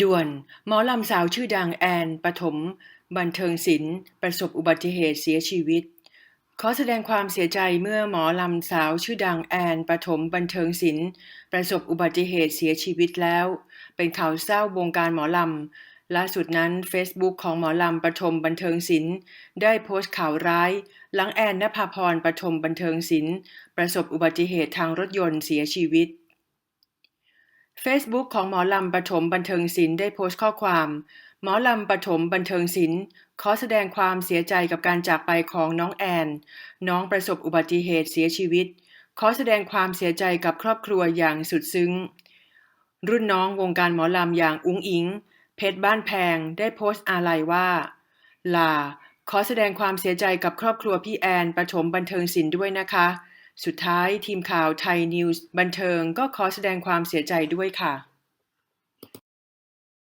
ด่วน หมอลำสาวชื่อดังแอนปฐมบันเทิงศิลป์ประสบอุบัติเหตุเสียชีวิต ขอแสดงความเสียใจเมื่อหมอลำสาวชื่อดังแอนปฐมบันเทิงศิลป์ประสบอุบัติเหตุเสียชีวิตแล้ว เป็นข่าวเศร้าวงการหมอลำล่าสุดนั้น Facebook ของหมอลำปฐมบันเทิงศิลป์ได้โพสต์ข่าวร้าย หลังแอนนภาพรปฐมบันเทิงศิลป์ประสบอุบัติเหตุทางรถยนต์เสียชีวิต Facebook ของหมอลำปฐมบันเทิงศิลป์ได้โพสต์ข้อความ หมอลำปฐมบันเทิงศิลป์ขอแสดงความเสียใจกับการจากไปของน้องแอน น้องประสบอุบัติเหตุเสียชีวิต ขอแสดงความเสียใจกับครอบครัวอย่างสุดซึ้ง รุ่นน้องวงการหมอลำอย่างอุ้งอิง เพชรบ้านแพงได้โพสต์อาลัยว่า ลา ขอแสดงความเสียใจกับครอบครัวพี่แอนปฐมบันเทิงศิลป์ด้วยนะคะ สุดท้ายทีมข่าวไทยนิวส์บันเทิงก็ขอแสดงความเสียใจด้วยค่ะ